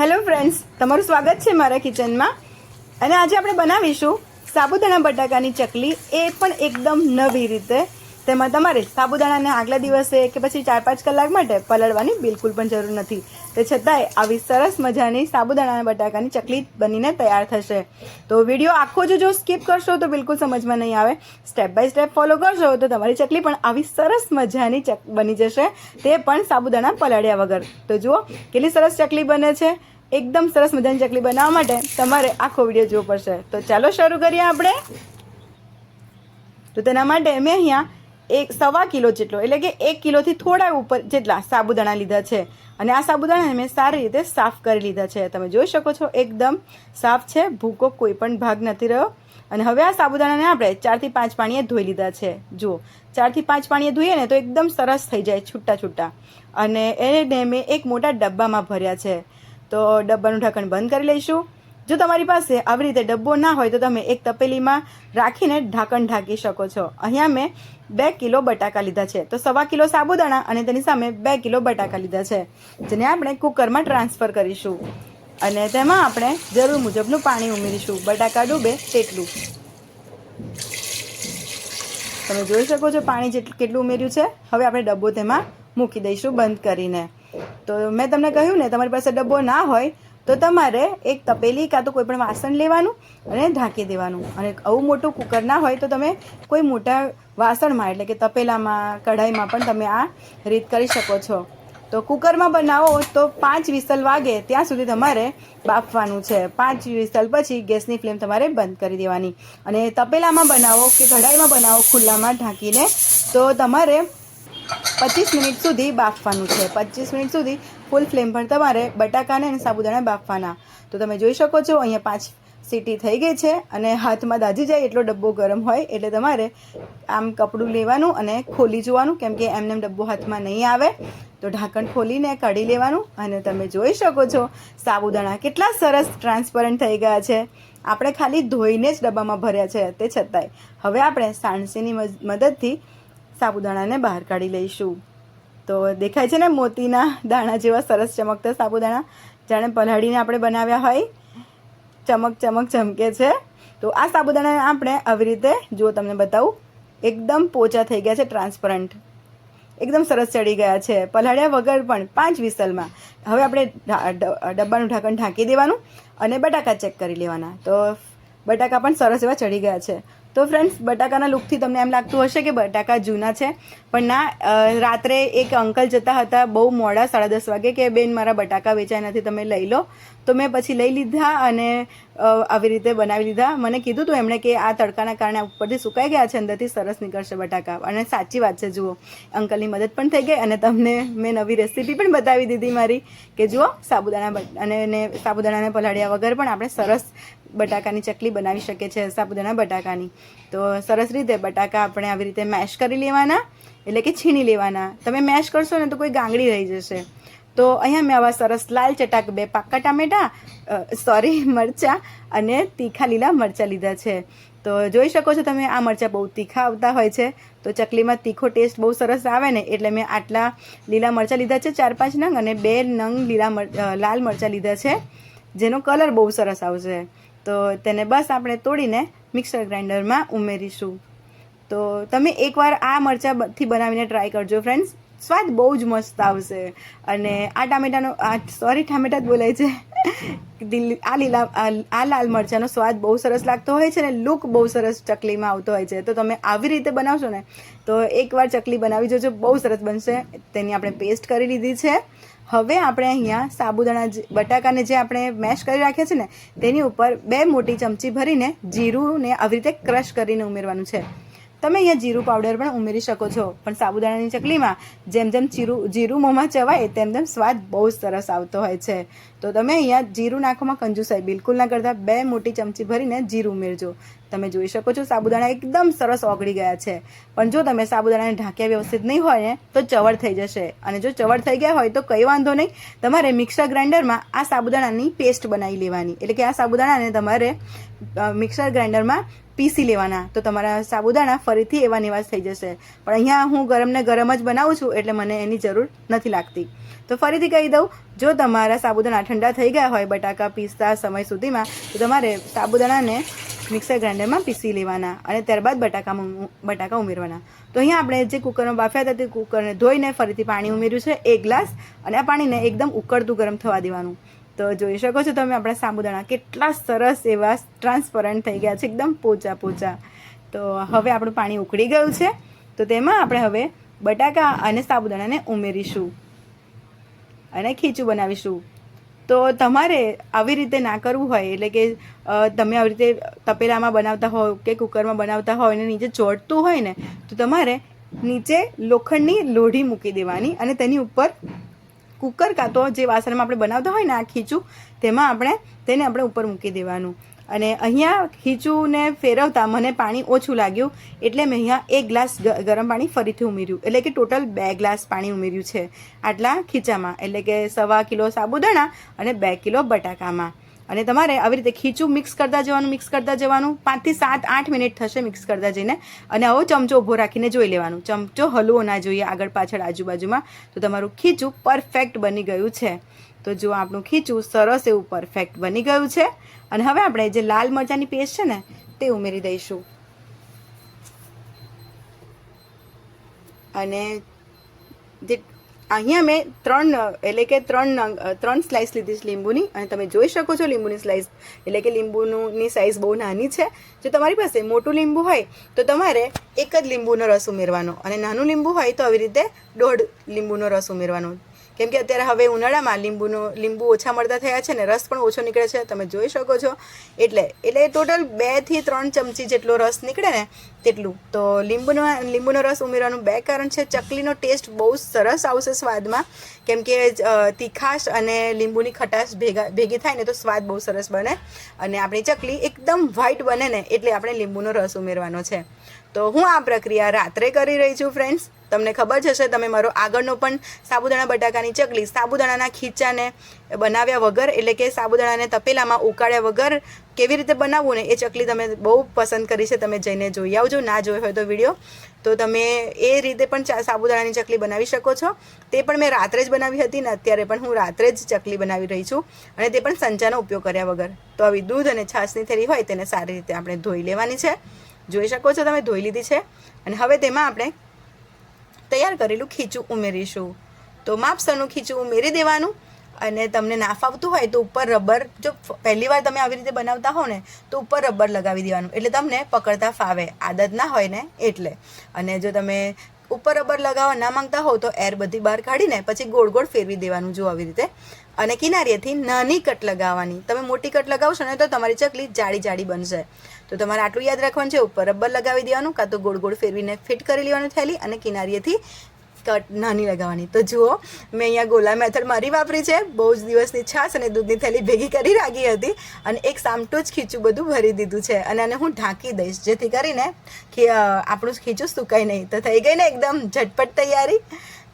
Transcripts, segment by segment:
Hello friends, તમારું સ્વાગત છે મારા કિચનમાં. અને આજે આપણે બનાવીશું સાબુદાણા બટાકાની ચકલી. એ પણ એકદમ નવી રીતે તેમાં તમારે સાબુદાણાને આગલા દિવસે કે પછી ચાર પાંચ કલાક માટે પલળવાની બિલકુલ પણ જરૂર નથી. તે છતાંય આવી સરસ મજાની સાબુદાણા બટાકાની ચકલી બનીને તૈયાર થશે. તો વીડિયો આખો જ જો સ્કીપ કરશો તો બિલકુલ સમજમાં નહીં આવે. સ્ટેપ બાય સ્ટેપ ફોલો કરશો તો તમારી ચકલી પણ આવી સરસ મજાની ચક બની જશે. તે પણ સાબુદાણા પલાળ્યા વગર. તો જુઓ કેટલી સરસ ચકલી બને છે. એકદમ સરસ મજાની ચકલી બનાવવા માટે તમારે આખો વીડિયો જોવો પડશે. તો ચાલો શરૂ કરીએ આપણે. તો તેના માટે મેં અહીંયા એક સવા કિલો જેટલો, એટલે કે એક કિલોથી થોડા ઉપર જેટલા સાબુદાણા લીધા છે. અને આ સાબુદાણાને મેં સારી રીતે સાફ કરી લીધા છે. તમે જોઈ શકો છો, એકદમ સાફ છે. ભૂકો કોઈ પણ ભાગ નથી રહ્યો. અને હવે આ સાબુદાણાને આપણે ચારથી પાંચ પાણીએ ધોઈ લીધા છે. જુઓ, ચારથી પાંચ પાણીએ ધોઈએ ને તો એકદમ સરસ થઈ જાય, છૂટા છૂટા. અને એને મેં એક મોટા ડબ્બામાં ભર્યા છે. તો ડબ્બાનું ઢાંકણ બંધ કરી લઈશું. જો તમારી પાસે આવી રીતે ડબ્બો ના હોય તો તમે એક તપેલીમાં રાખીને ઢાંકણ ઢાંકી શકો છો. અહીંયા મેં બે કિલો બટાકા લીધા છે. તો સવા કિલો સાબુદાણા અને તેની સામે બે કિલો બટાકા લીધા છે, જેને આપણે કુકરમાં ટ્રાન્સફર કરીશું. અને તેમાં આપણે જરૂર મુજબનું પાણી ઉમેરીશું. બટાકા ડૂબે તેટલું. તમે જોઈ શકો છો પાણી જેટલું કેટલું ઉમેર્યું છે. હવે આપણે ડબ્બો તેમાં મૂકી દઈશું બંધ કરીને. તો મેં તમને કહ્યું ને, તમારી પાસે ડબ્બો ના હોય તો તમારે એક તપેલી કાં તો કોઈ પણ વાસણ લેવાનું અને ઢાંકી દેવાનું. અને આવું મોટું કુકર ના હોય તો તમે કોઈ મોટા વાસણમાં, એટલે કે તપેલામાં, કઢાઈમાં પણ તમે આ રીત કરી શકો છો. તો કુકરમાં બનાવો તો પાંચ વિસલ વાગે, ત્યાં સુધી તમારે બાફવાનું છે. પાંચ વિસલ પછી ગેસની ફ્લેમ તમારે બંધ કરી દેવાની. અને તપેલામાં બનાવો કે કઢાઈમાં બનાવો, ખુલ્લામાં ઢાંકીને, તો તમારે પચીસ મિનિટ સુધી બાફવાનું છે. પચીસ મિનિટ સુધી ફૂલ ફ્લેમ પર તમારે બટાકાને અને સાબુદાણા બાફવાના. તો તમે જોઈ શકો છો, અહીંયા પાંચ સીટી થઈ ગઈ છે અને હાથમાં દાજી જાય એટલો ડબ્બો ગરમ હોય એટલે તમારે આમ કપડું લેવાનું અને ખોલી જોવાનું, કેમ કે એમને ડબ્બો હાથમાં નહીં આવે. તો ઢાંકણ ખોલીને કાઢી લેવાનું અને તમે જોઈ શકો છો, સાબુદાણા કેટલા સરસ ટ્રાન્સપરન્ટ થઈ ગયા છે. આપણે ખાલી ધોઈને જ ડબ્બામાં ભર્યા છે, તે છતાંય. હવે આપણે સાણસીની મદદથી સાબુદાણાને બહાર કાઢી લઈશું. તો દેખાય છે ને મોતીના દાણા જેવા સરસ ચમકતા સાબુદાણા, જાણે પલાળીને આપણે બનાવ્યા હોય. ચમક ચમક ચમકે છે. તો આ સાબુદાણા આપણે આવી રીતે જો તમને બતાવું, એકદમ પોચા થઈ ગયા છે ટ્રાન્સપરન્ટ એકદમ સરસ ચડી ગયા છે. પલાળ્યા વગર પણ પાંચ વિસલમાં. હવે આપણે ડબ્બાનું ઢાંકણ ઢાંકી દેવાનું અને બટાકા ચેક કરી લેવાના. તો બટાકા પણ સરસ એવા ચડી ગયા છે. તો ફ્રેન્ડ્સ બટાકાના લુકથી તમને એમ લાગતું હશે કે બટાકા જૂના છે. પણ ના રાત્રે એક અંકલ જતા હતા બહુ મોડા, સાડા દસ વાગે કે બેન મારા બટાકા વેચાય નથી, તમે લઈ લો. તો મેં પછી લઈ લીધા અને આવી રીતે બનાવી લીધા. મને કીધું હતું એમણે કે આ તડકાના કારણે ઉપરથી સુકાઈ ગયા છે, અંદરથી સરસ નીકળશે બટાકા. અને સાચી વાત છે, જુઓ, અંકલની મદદ પણ થઈ ગઈ અને તમને મેં નવી રેસીપી પણ બતાવી દીધી મારી. કે જુઓ, સાબુદાણા અને સાબુદાણાને પલાળ્યા વગર પણ આપણે સરસ બટાકાની ચકલી બનાવી શકીએ છીએ સાબુદાણા બટાકાની. તો સરસ રીતે બટાકા આપણે આવી રીતે મેશ કરી લેવાના, એટલે કે છીણી લેવાના. તમે મેશ કરશો ને તો કોઈ ગાંગડી રહી જશે. તો અહીંયા મેં આવા સરસ લાલ ચટાક, બે પાક્કા ટામેટા સોરી મરચાં અને તીખા લીલા મરચાં લીધા છે. તો જોઈ શકો છો તમે, આ મરચાં બહુ તીખા આવતા હોય છે. તો ચકલીમાં તીખો ટેસ્ટ બહુ સરસ આવે ને, એટલે મેં આટલા લીલા મરચાં લીધા છે, ચાર પાંચ નંગ અને બે નંગ લીલા લાલ મરચાં લીધા છે, જેનો કલર બહુ સરસ આવશે. તો તેને બસ આપણે તોડીને મિક્સર ગ્રાઇન્ડરમાં ઉમેરીશું. તો તમે એકવાર આ મરચાંથી બનાવીને ટ્રાય કરજો ફ્રેન્ડ્સ સ્વાદ બહુ જ મસ્ત આવશે. અને આ ટામેટાનો, આ સોરી ટામેટા જ બોલાય છે. આ લીલા, આ લાલ મરચાંનો સ્વાદ બહુ સરસ લાગતો હોય છે ને લુક બહુ સરસ ચકલીમાં આવતો હોય છે. તો તમે આવી રીતે બનાવશો ને, તો એકવાર ચકલી બનાવી જોજો. બહુ સરસ બનશે. તેની આપણે પેસ્ટ કરી લીધી છે. હવે આપણે અહીંયા સાબુદાણા બટાકાને જે આપણે મેશ કરી રાખ્યા છે ને, તેની ઉપર બે મોટી ચમચી ભરીને જીરુંને આવી રીતે ક્રશ કરીને ઉમેરવાનું છે. તમે અહીંયા જીરું પાવડર પણ ઉમેરી શકો છો, પણ સાબુદાણાની ચકલીમાં જેમ જેમ જીરું જીરું મોંમાં ચવાય તેમ તેમ સ્વાદ બહુ સરસ આવતો હોય છે. તો તમે અહીંયા જીરું નાખવામાં કંજુસાઈ બિલકુલ ના કરતા બે મોટી ચમચી ભરીને જીરું ઉમેરજો. તમે જોઈ શકો છો, સાબુદાણા એકદમ સરસ ઓગળી ગયા છે. પણ જો તમે સાબુદાણાને ઢાંક્યા વ્યવસ્થિત નહીં હોય ને, તો ચવડ થઈ જશે. અને જો ચવડ થઈ ગયા હોય તો કંઈ વાંધો નહીં, તમારે મિક્સર ગ્રાઇન્ડરમાં આ સાબુદાણાની પેસ્ટ બનાવી લેવાની. એટલે કે આ સાબુદાણાને તમારે મિક્સર ગ્રાઇન્ડરમાં પીસી લેવાના. તો તમારા સાબુદાણા ફરીથી એવા નિવાસ થઈ જશે. પણ અહીંયા હું ગરમને ગરમ જ બનાવું છું, એટલે મને એની જરૂર નથી લાગતી. તો ફરીથી કહી દઉં, જો તમારા સાબુદાણા ઠંડા થઈ ગયા હોય, બટાકા, પીસતા સમય સુધીમાં, તો તમારે સાબુદાણાને મિક્સર ગ્રાઇન્ડરમાં પીસી લેવાના અને ત્યારબાદ બટાકામાં બટાકા ઉમેરવાના. તો અહીંયા આપણે જે કુકરમાં બાફ્યા હતા તે કુકરને ધોઈને ફરીથી પાણી ઉમેર્યું છે, એક ગ્લાસ, અને આ પાણીને એકદમ ઉકળતું ગરમ થવા દેવાનું. તો જોઈ શકો છો તમે આપણા સાબુદાણા કેટલા સરસ એવા ટ્રાન્સપરન્ટ થઈ ગયા છે, એકદમ પોચા પોચા તો હવે આપણું પાણી ઉકળી ગયું છે, તો તેમાં આપણે હવે બટાકા અને સાબુદાણાને ઉમેરીશું. અને ખીચું બનાવીશું. તો તમારે આવી રીતે ના કરવું હોય, એટલે કે તમે આવી રીતે તપેલામાં બનાવતા હોય કે કુકરમાં બનાવતા હોય અને નીચે ચોટતું હોય ને, તો તમારે નીચે લોખંડની લોઢી મૂકી દેવાની અને તેની ઉપર કુકર કાં તો જે વાસણમાં આપણે બનાવતા હોય ને આ ખીચું, તેમાં આપણે તેને આપણે ઉપર મૂકી દેવાનું. અને અહીંયા ખીચુંને ફેરવતા મને પાણી ઓછું લાગ્યું, એટલે મેં અહીંયા એક ગ્લાસ ગરમ પાણી ફરીથી ઉમેર્યું. એટલે કે ટોટલ બે ગ્લાસ પાણી ઉમેર્યું છે આટલા ખીચામાં. એટલે કે સવા કિલો સાબુદાણા અને બે કિલો બટાકામાં. અને તમારે આવી રીતે ખીચું મિક્સ કરતા જવાનું મિક્સ કરતા જવાનું. પાંચથી સાત, આઠ મિનિટ થશે મિક્સ કરતા જઈને. અને આવો ચમચો ઊભો રાખીને જોઈ લેવાનું. ચમચો હલવો ના જોઈએ આગળ પાછળ આજુબાજુમાં. તો તમારું ખીચું પરફેક્ટ બની ગયું છે. તો જો આપણું ખીચું સરસ એવું પરફેક્ટ બની ગયું છે. અને હવે આપણે જે લાલ મરચાંની પેસ્ટ છે ને, તે ઉમેરી દઈશું. અને જે અહીંયા મેં ત્રણ, એટલે કે ત્રણ ત્રણ સ્લાઇસ લીધી છે લીંબુની. અને તમે જોઈ શકો છો લીંબુની સ્લાઇસ એટલે કે લીંબુની સાઇઝ બહુ નાની છે. જો તમારી પાસે મોટું લીંબુ હોય, તો તમારે એક જ લીંબુનો રસ ઉમેરવાનો. અને નાનું લીંબુ હોય, તો આવી રીતે દોઢ લીંબુનો રસ ઉમેરવાનો. કેમ કે અત્યારે હવે ઉનાળામાં લીંબુનો, લીંબુ ઓછા મળતા થયા છે ને રસ પણ ઓછો નીકળે છે. તમે જોઈ શકો છો. એટલે એટલે ટોટલ બેથી ત્રણ ચમચી જેટલો રસ નીકળે ને તેટલું. તો લીંબુનો લીંબુનો રસ ઉમેરવાનું બે કારણ છે. ચકલીનો ટેસ્ટ બહુ સરસ આવશે સ્વાદમાં. કેમ કે તીખાશ અને લીંબુની ખટાશ ભેગા ભેગી થાય ને તો સ્વાદ બહુ સરસ બને. અને આપણી ચકલી એકદમ વ્હાઈટ બને ને એટલે આપણે લીંબુનો રસ ઉમેરવાનો છે. તો હું આ પ્રક્રિયા રાત્રે કરી રહી છું ફ્રેન્ડ્સ તમને ખબર જ હશે, તમે મારો આગળનો પણ સાબુદાણા બટાકાની ચકલી સાબુદાણાના ખીચાને બનાવ્યા વગર, એટલે કે સાબુદાણાને તપેલામાં ઉકાળ્યા વગર કેવી રીતે બનાવવું ને એ ચકલી તમે બહુ પસંદ કરી છે, તમે જઈને જોઈ આવજો. ના જોયો હોય તો વીડિયો. તો તમે એ રીતે પણ સાબુદાણાની ચકલી બનાવી શકો છો. તે પણ મેં રાત્રે જ બનાવી હતી ને અત્યારે પણ હું રાત્રે જ ચકલી બનાવી રહી છું અને તે પણ સંચાનો ઉપયોગ કર્યા વગર. તો આવી દૂધ અને છાશની થેલી હોય તેને સારી રીતે આપણે ધોઈ લેવાની છે. જોઈ શકો છો તમે, ધોઈ લીધી છે. અને હવે તેમાં આપણે તૈયાર કરેલું ખીચું ઉમેરીશું. તો માપસરનું ખીચું ઉમેરી દેવાનું. અને તમને ના ફાવતું હોય તો ઉપર રબર જો પહેલી વાર તમે આવી રીતે બનાવતા હો ને, તો ઉપર રબર લગાવી દેવાનું. એટલે તમને પકડતા ફાવે. આદત ના હોય ને, એટલે. અને જો તમે ઉપર રબર લગાવવા ના માંગતા હો તો એર બધી બહાર કાઢીને પછી ગોળ ગોળ ફેરવી દેવાનું જો આવી રીતે. અને કિનારીએથી નાની કટ લગાવવાની. તમે મોટી કટ લગાવશો ને તો તમારી ચકલી જાડી જાડી બનશે. તો તમારે આટલું યાદ રાખવાનું છે. ઉપર રબર લગાવી દેવાનું, કાં તો ગોળ ગોળ ફેરવીને ફિટ કરી લેવાનું થેલી અને કિનારીએથી કટ નાની લગાવવાની. તો જુઓ, મેં અહીંયા ગોલા મેથડ મારી વાપરી છે. બહુ જ દિવસની છાશ અને દૂધની થેલી ભેગી કરી રાખી હતી અને એક સામટું જ ખીચું બધું ભરી દીધું છે. અને આને હું ઢાંકી દઈશ, જેથી કરીને કે આપણું ખીચું સુકાય નહીં. તો થઈ ગઈ ને એકદમ ઝટપટ તૈયારી.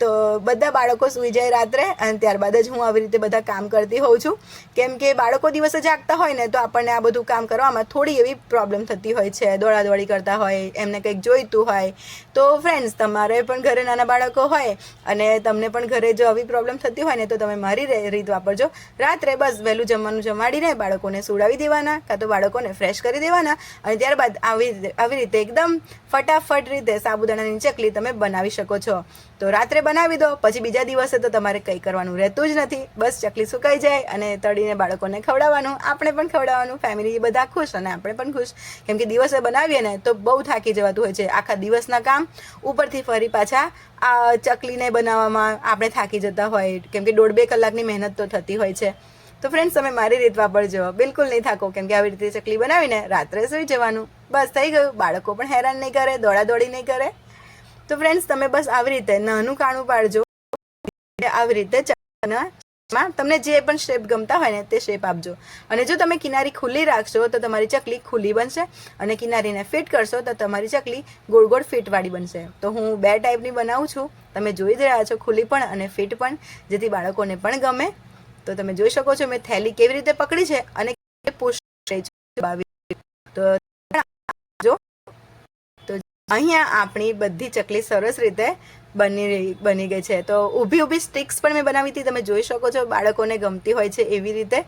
તો બધા બાળકો સૂઈ જાય રાત્રે અને ત્યારબાદ જ હું આવી રીતે બધા કામ કરતી હોઉં છું. કેમ કે બાળકો દિવસે જાગતા હોય ને તો આપણને આ બધું કામ કરવામાં થોડી એવી પ્રોબ્લેમ થતી હોય છે. દોડાદોડી કરતા હોય, એમને કંઈક જોઈતું હોય. તો ફ્રેન્ડ્સ તમારે પણ ઘરે નાના બાળકો હોય અને તમને પણ ઘરે જો આવી પ્રોબ્લેમ થતી હોય ને તો તમે મારી રીત વાપરજો. રાત્રે બસ વહેલું જમવાનું જમાડીને બાળકોને સુડાવી દેવાના, કાં તો બાળકોને ફ્રેશ કરી દેવાના અને ત્યારબાદ આવી આવી રીતે એકદમ ફટાફટ રીતે સાબુદાણાની ચકલી તમે બનાવી શકો છો. તો રાત્રે બનાવી દો, પછી બીજા દિવસે તો તમારે કંઈ કરવાનું રહેતું જ નથી. બસ ચકલી સુકાઈ જાય અને તળીને બાળકોને ખવડાવવાનું, આપણે પણ ખવડાવવાનું ફેમિલી બધા ખુશ અને આપણે પણ ખુશ. કેમ કે દિવસે બનાવીએ ને તો બહુ થાકી જવાતું હોય છે. આખા દિવસના કામ ઉપરથી ફરી પાછા આ ચકલીને બનાવવામાં આપણે થાકી જતા હોય. કેમ કે દોઢ બે કલાકની મહેનત તો થતી હોય છે. તો ફ્રેન્ડ્સ તમે મારી રીત વાપરજો. બિલકુલ નહીં થાકો. કેમ કે આવી રીતે ચકલી બનાવીને રાત્રે સૂઈ જવાનું. બસ થઈ ગયું. બાળકો પણ હેરાન નહીં કરે, દોડાદોડી નહીં કરે. તો ફ્રેન્ડ્સ તમે બસ આવી રીતે નાનું કાણું પાડજો. આવી રીતે માં તમને જે પણ શેપ ગમતા હોય ને તે શેપ આપજો. અને જો તમે કિનારી ખુલ્લી રાખશો, તો તમારી ચકલી ખુલ્લી બનશે. અને કિનારીને ફિટ કરશો, તો તમારી ચકલી ગોળ ગોળ ફિટવાળી બનશે. તો હું બે ટાઈપની બનાવું છું. તમે જોઈ જ રહ્યા છો, ખુલ્લી પણ અને ફિટ પણ, જેથી બાળકોને પણ ગમે. તો તમે જોઈ શકો છો, મેં થેલી કેવી રીતે પકડી છે અને જો તો અહીંયા આપણી બધી ચકલી સરસ રીતે બની રહી, બની ગઈ છે. તો ઊભી ઊભી સ્ટિક્સ પણ મેં બનાવી હતી, તમે જોઈ શકો છો, બાળકોને ગમતી હોય છે એવી રીતે.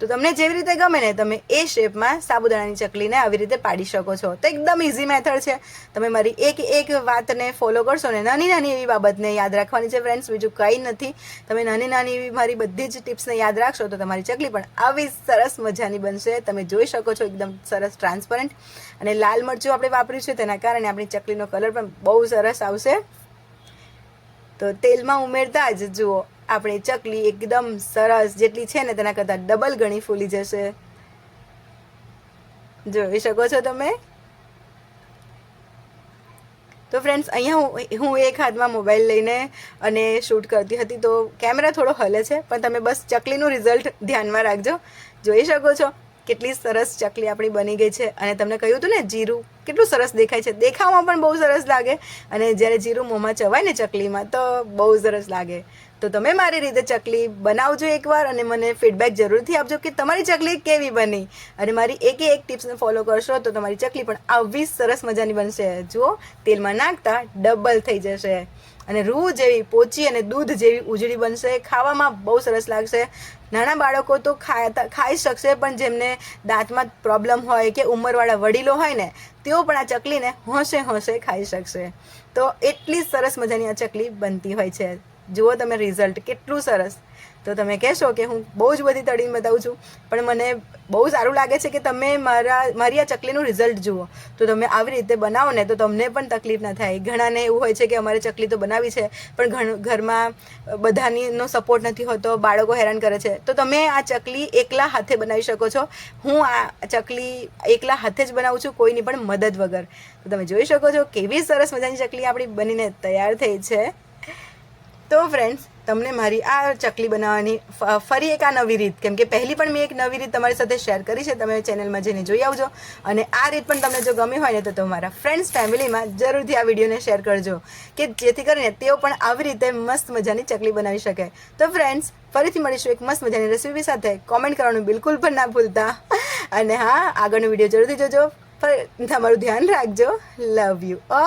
તો તમને જેવી રીતે ગમે ને, તમે એ શેપમાં સાબુદાણાની ચકલીને આવી રીતે પાડી શકો છો. તો એકદમ ઇઝી મેથડ છે. તમે મારી એક એક વાતને ફોલો કરશો ને, નાની નાની એવી બાબતને યાદ રાખવાની છે ફ્રેન્ડ્સ બીજું કંઈ નથી. તમે નાની નાની એવી મારી બધી જ ટિપ્સને યાદ રાખશો તો તમારી ચકલી પણ આવી સરસ મજાની બનશે. તમે જોઈ શકો છો એકદમ સરસ ટ્રાન્સપરન્ટ અને લાલ મરચું આપણે વાપર્યું છે, તેના કારણે આપણી ચકલીનો કલર પણ બહુ સરસ આવશે. તો તેલમાં ઉમેરતા જ જુઓ, આપણી ચકલી એકદમ સરસ જેટલી છે ને તેના કરતાં ડબલ ગણી ફૂલી જશે. જોઈ શકો છો તમે? તો ફ્રેન્ડ્સ અહીંયા હું હું એક હાથમાં મોબાઈલ લઈને અને શૂટ કરતી હતી તો કેમેરા થોડો હલે છે, પણ તમે બસ ચકલીનું રિઝલ્ટ ધ્યાનમાં રાખજો. જોઈ શકો છો? કેટલી સરસ ચકલી આપણી બની ગઈ છે. અને તમને કહ્યું હતું ને, જીરું કેટલું સરસ દેખાય છે. દેખાવામાં પણ બહુ સરસ લાગે. અને જ્યારે જીરું મોંમાં ચવાય ને ચકલીમાં, તો બહુ સરસ લાગે. તો તમે મારી રીતે ચકલી બનાવજો એકવાર અને મને ફીડબેક જરૂરથી આપજો કે તમારી ચકલી કેવી બની. અને મારી એકે એક ટિપ્સને ફોલો કરશો તો તમારી ચકલી પણ આવી સરસ મજાની બનશે. જુઓ, તેલમાં નાખતા ડબલ થઈ જશે. અને રૂ જેવી પોચી અને દૂધ જેવી ઉજળી બનશે. ખાવામાં બહુ સરસ લાગશે. નાના બાળકો તો ખાતા, ખાઈ શકશે, પણ જેમને દાંતમાં પ્રોબ્લેમ હોય કે ઉંમરવાળા વડીલો હોય ને, તેઓ પણ આ ચકલીને હોંશે હોંશે ખાઈ શકશે. તો એટલી સરસ મજાની આ ચકલી બનતી હોય છે. જુઓ તમે રિઝલ્ટ કેટલું સરસ. તો તમે કહેશો કે હું બહુ જ બધી તળીને બતાવું છું, પણ મને બહુ સારું લાગે છે કે તમે મારા, મારી આ ચકલીનું રિઝલ્ટ જુઓ. તો તમે આવી રીતે બનાવો ને, તો તમને પણ તકલીફ ના થાય. ઘણાને એવું હોય છે કે અમારે ચકલી તો બનાવી છે, પણ ઘરમાં બધાનીનો સપોર્ટ નથી હોતો, બાળકો હેરાન કરે છે. તો તમે આ ચકલી એકલા હાથે બનાવી શકો છો. હું આ ચકલી એકલા હાથે જ બનાવું છું, કોઈની પણ મદદ વગર. તો તમે જોઈ શકો છો કેવી સરસ મજાની ચકલી આપણી બનીને તૈયાર થઈ છે. તો ફ્રેન્ડ્સ તમને મારી આ ચકલી બનાવવાની ફરી એક આ નવી રીત. કેમ કે પહેલી પણ મેં એક નવી રીત તમારી સાથે શેર કરી છે. તમે ચેનલમાં જઈને જોઈ આવજો. અને આ રીત પણ તમને જો ગમી હોય ને, તો તમારા ફ્રેન્ડ્સ ફેમિલીમાં જરૂરથી આ વિડીયોને શેર કરજો. કે જેથી કરીને તેઓ પણ આવી રીતે મસ્ત મજાની ચકલી બનાવી શકે. તો ફ્રેન્ડ્સ ફરીથી મળીશું એક મસ્ત મજાની રેસીપી સાથે. કોમેન્ટ કરવાનું બિલકુલ પણ ના ભૂલતા. અને હા, આગળનો વીડિયો જરૂરથી જોજો. તમારું ધ્યાન રાખજો. Love you O